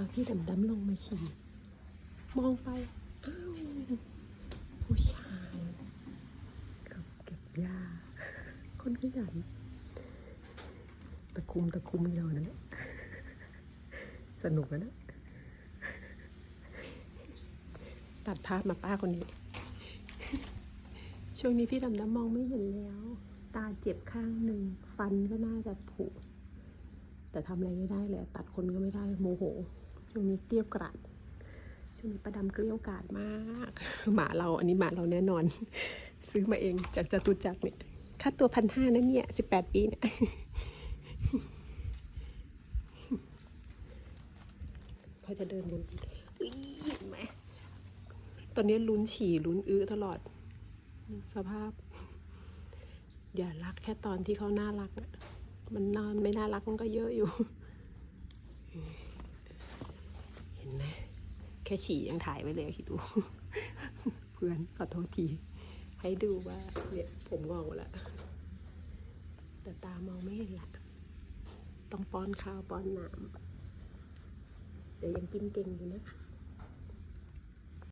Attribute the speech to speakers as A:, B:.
A: าที่ดำดำๆลงมาฉี่มองไป อ้าว ผู้ชายกับเก็บหญ้า คนขยันตะคุมตะคุมเรานะเนี่ยสนุกนะนี่ยตัดภาพมาป้าคนนี้ ช่วงนี้พี่ดำน้ำมองไม่เห็นแล้ว ตาเจ็บข้างหนึ่ง ฟันก็น่าจะผุแต่ทำอะไรไม่ได้เลย ตัดคนก็ไม่ได้โมโห ช่วงนี้เกลี้ยวกราดช่วงนี้ประดำเกลี้ยวกราดมาก หมาเราอันนี้หมาเราแน่นอน ซื้อมาเองจากจตุจักรเนี่ยค่าตัวพันห้านะเนี่ยสิบแปดปีเนี่ยเขาจะเดินบนอุ๊ยเห็นไหมตอนนี้ลุ้นฉี่ลุ้นอื้อตลอด สภาพ อย่ารักแค่ตอนที่เขาน่ารักนะมันนอนไม่น่ารักมันก็เยอะอยู่ เห็นไหม แค่ฉี่ยังถ่ายไว้เลยคิดดู เพื่อนขอโทษที ให้ดูว่าเนี่ยผมงอกแล้วแต่ตามองไม่เห็นละต้องป้อนข้าวป้อนน้ำแต่ยังกินเก่งอยู่นะ